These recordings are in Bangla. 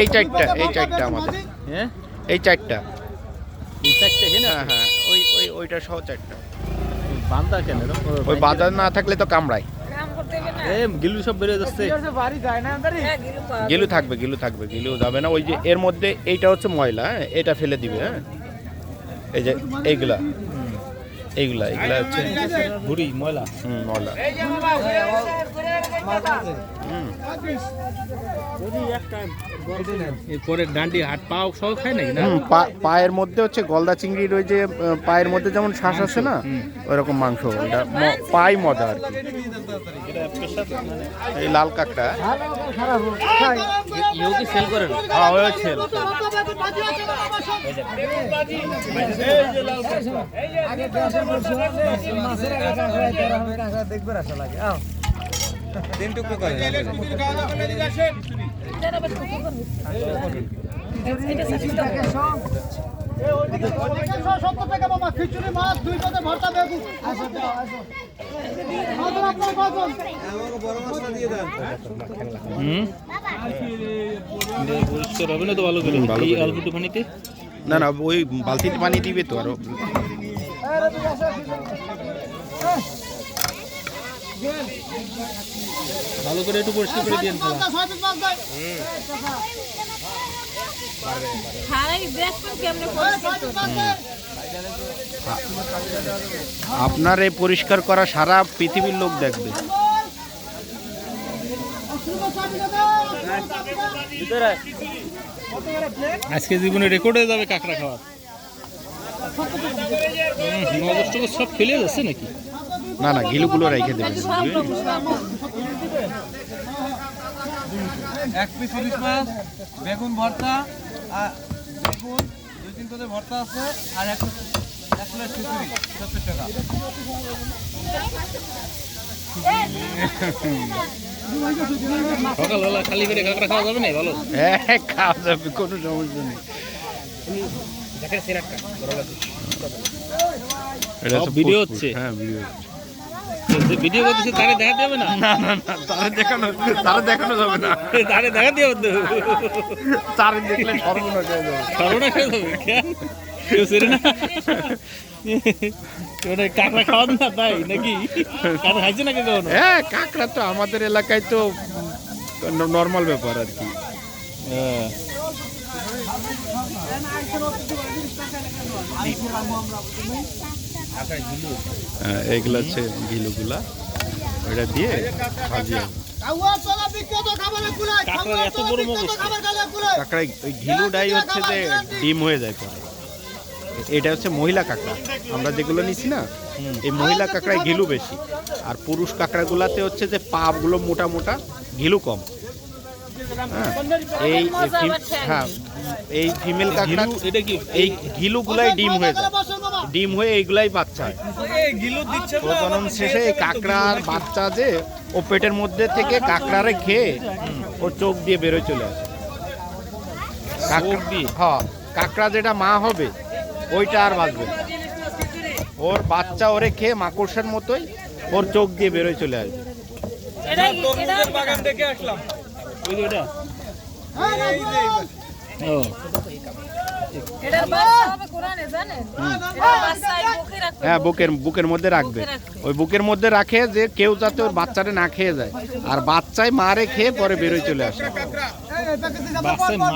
এই চারটা এই চারটা আমাদের। হ্যাঁ এই চারটা। এই হ্যাঁ হ্যাঁ ওই ওই ওইটা সহ চারটা। বান্দা কেন? ওই বাজার না থাকলে তো কামড়ায়। গিলু সব বেরিয়ে যাচ্ছে। গিলু থাকবে গিলু থাকবে গিলু যাবে না। ওই যে এর মধ্যে এইটা হচ্ছে ময়লা হ্যাঁ এটা ফেলে দিবে হ্যাঁ। এই যে এইগুলা। এইগুলা এগুলা হচ্ছে ভুড়ি ময়লা। হুম ময়লা। হুম ডান্ডি হাট পাও সহ খায় নাকি না পায়ের মধ্যে হচ্ছে গলদা চিংড়ির ওই যে পায়ের মধ্যে যেমন শ্বাস আছে না ওইরকম মাংস ম- পাই মজা আর কি এই লাল কাকটা সেল না হ্যাঁ ওই ছেল সত্তর টাকা খিচুড়ি মাছ দুই ভর্তা বেগুন আসো আসো না করে। করে। না না ওই বালতিতে পানি দিবে তো আরও। ভালো করে একটু পরিষ্কার করে দেয় আপনার এই পরিষ্কার করা সারা পৃথিবীর লোক দেখবে। আজকে জীবনে রেকর্ড হয়ে যাবে কাঁকড়া খাওয়ার। সব ফেলে যাচ্ছে নাকি? না না গিলুগুলো রেখে দেবেন। এক পিস ইলিশ মাছ বেগুন ভর্তা আর বেগুন দুই তিন পদের ভর্তা আছে আর এক এক প্লেট খিচুড়ি সত্তর টাকা। সকালবেলা খালি করে কাঁকড়া খাওয়া যাবে না ভালো হ্যাঁ খাওয়া যাবে কোনো সমস্যা নেই। এটা ভিডিও হচ্ছে? হ্যাঁ ভিডিও যে ভিডিও করতেছে তারে দেখা যাবে না? না না না তারা দেখানো তারা দেখানো যাবে না। তারে দেখা দিয়ে হবে তো। তারা দেখলে সর্বনাশ হয়ে যাবে। সর্বনাশ হয়ে যাবে কেউ সেরে না? ওটা কাঁকড়া খাওয়া না তাই নাকি? কাঁকড়া খাইছে নাকি কখনো? হ্যাঁ কাঁকড়া তো আমাদের এলাকায় তো নর্মাল ব্যাপার আর কি। হ্যাঁ। হ্যাঁ, এইগুলো হচ্ছে গিলুগুলা ওইটা দিয়ে ভাজি হবে। কাউয়া চলা বিখ্যাত খাবারের কুলাই কাঁকড়ার কাউয়া এত বড় কাঁকড়ায় ওই ঘিলুটাই হচ্ছে যে ডিম হয়ে যায় পরে। এটা হচ্ছে মহিলা কাঁকড়া। আমরা যেগুলো নিছি না এই মহিলা কাঁকড়ায় ঘিলু বেশি। আর পুরুষ কাঁকড়াগুলাতে হচ্ছে যে পাগুলো মোটা মোটা ঘিলু কম। হ্যাঁ এই এই হ্যাঁ এই ফিমেল কাঁকড়া গিলু, এটা কি? এই ঘিলুগুলাই ডিম হয়ে যায়। ডিম হয়ে এইগুলাই বাচ্চা হয়। প্রজনন শেষে এই কাঁকড়ার বাচ্চা যে ও পেটের মধ্যে থেকে কাঁকড়ারে খেয়ে ওর চোখ দিয়ে বেরোয় চলে আসে। কাঁকড়া দিয়ে? হ্যাঁ কাঁকড়া যেটা মা হবে ওইটা আর বাঁচবে ওর বাচ্চা ওরে খেয়ে মাকড়সার মতোই ওর চোখ দিয়ে বেরোয় চলে আসবে। বাগান দেখে আসলাম। ও। হ্যাঁ বুকের বুকের মধ্যে রাখবে। ওই বুকের মধ্যে রাখে যে কেউ যাতে ওর বাচ্চাটা না খেয়ে যায়। আর বাচ্চায় মারে খেয়ে পরে বেরোয় চলে আসে।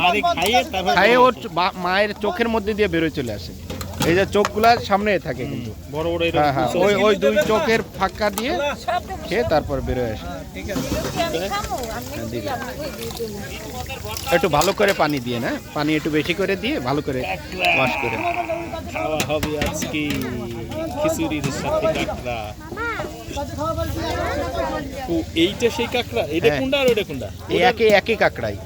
মারে খাইয়ে ওর মায়ের চোখের মধ্যে দিয়ে বেরোয় চলে আসে। এই যে চোখগুলা সামনে থাকে কিন্তু। বড় বড় হ্যাঁ হ্যাঁ ওই ওই দুই চোখের ফাঁকা দিয়ে খেয়ে তারপর বেরোয় আসে। একটু ভালো করে পানি দিয়ে না? পানি একটু বেশি করে দিয়ে ভালো করে ওয়াশ করে খাওয়া হবে আজকে খিচুড়ির সাথে কাঁকড়া। এইটা সেই কাঁকড়া? এটা হ্যাঁ। কোনটা আর ওটা কোনটা এই একই একই কাঁকড়াই।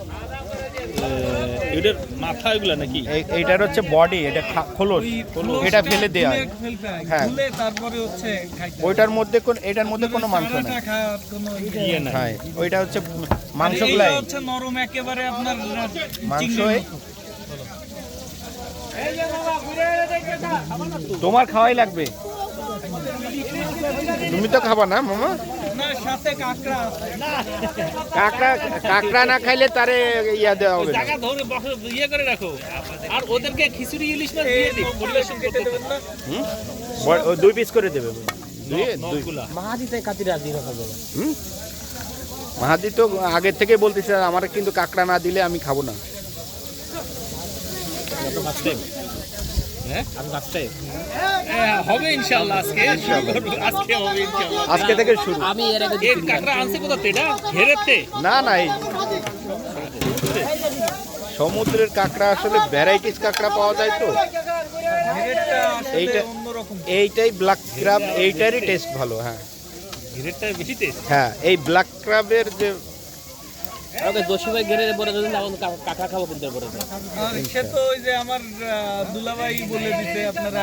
এটার মাথা এগুলা নাকি? এই- এইটার হচ্ছে বডি এটা খা- খোলস। এটা ফেলে দেওয়া হয়। তারপরে হচ্ছে ওইটার মধ্যে কোন এটার মধ্যে কোনো মাংস নাই। হ্যাঁ। ওইটা হচ্ছে মাংস গুলাই। হচ্ছে নরম একেবারে আপনার মাংস। তোমার খাওয়াই লাগবে। তুমি তো খাবা না মামা? কাঁকড়া কাঁকড়া কাঁকড়া না খাইলে তারে ইয়া দেওয়া হবে ধরে ইয়ে করে রাখো। আর ওদেরকে খিচুড়ি ইলিশ মাছ দিয়ে দিই। পরিবেশন করতে দেবেন না? হুম? বড়- ও দুই পিস করে দেবে। হুম? মাহাদি তো আগের থেকে বলতেছে আমার কিন্তু কাঁকড়া না দিলে আমি খাব না। হবে ইনশাআল্লাহ আজকে আজকে হবে ইনশাআল্লাহ। আজকে থেকে শুরু। আমি এর আগে এর কাকড়া আনছে কোথা থেকে? ঘেরেতে? না না এই সমুদ্রের কাঁকড়া আসলে ভ্যারাইটিস কাঁকড়া পাওয়া যায় তো। এইটা এইটাই ব্ল্যাক ক্রাব এইটারই টেস্ট ভালো হ্যাঁ। হ্যাঁ এই ব্ল্যাক ক্রাবের যে ওকে দোষী ভাই ঘেরে পরে যদি না কাকড়া খাব কিন্তু পরে সে তো ওই যে আমার দুলাভাই বলে দিতে আপনারা।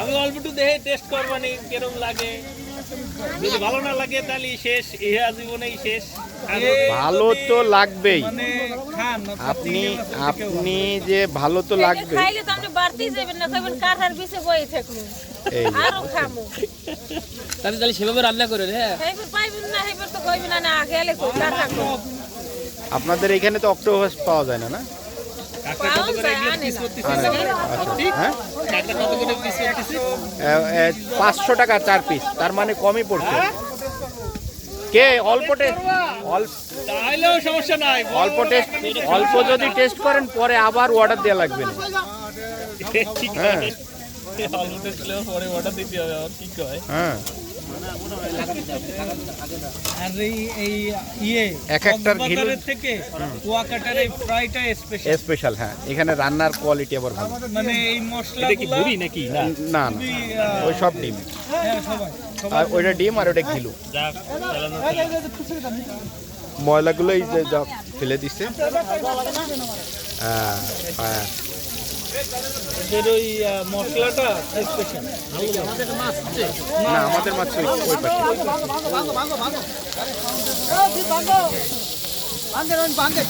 আমি অল্প একটু দেখে টেস্ট করবানি কিরম লাগে। যদি ভালো না লাগে তাহলে শেষ ইহা জীবনেই শেষ। ভালো তো লাগবেই। মানে আপনি আপনি যে ভালো তো লাগবে খাইলে তো আপনি বাড়তেই যাবেন না কাঠার বিষে বয়ে তাহলে তাহলে সেভাবে রান্না করে হ্যাঁ আপনাদের এখানে তো অক্টোপাস পাওয়া যায় না না? আচ্ছা। হ্যাঁ? পাঁচশো টাকা চার পিস তার মানে কমই পড়ছে। কে? অল্প টেস্ট? অল্প সমস্যা নাই। অল্প টেস্ট অল্প যদি টেস্ট করেন পরে আবার অর্ডার দেওয়া লাগবে না। ঠিক হ্যাঁ। হ্যাঁ। ইয়ে স্পেশাল স্পেশাল হ্যাঁ। এখানে রান্নার কোয়ালিটি আবার ভালো। মানে এই এটা কি নাকি? না। না না। ওই সব ডিম। হ্যাঁ আর ওইটা ডিম আর ওইটা ঘিলু। যাক ময়লাগুলো এই যে যা ফেলে দিচ্ছে হ্যাঁ হ্যাঁ। এদের ওই মশলাটা স্পেশাল না আমাদের মাছ ওই পাশে।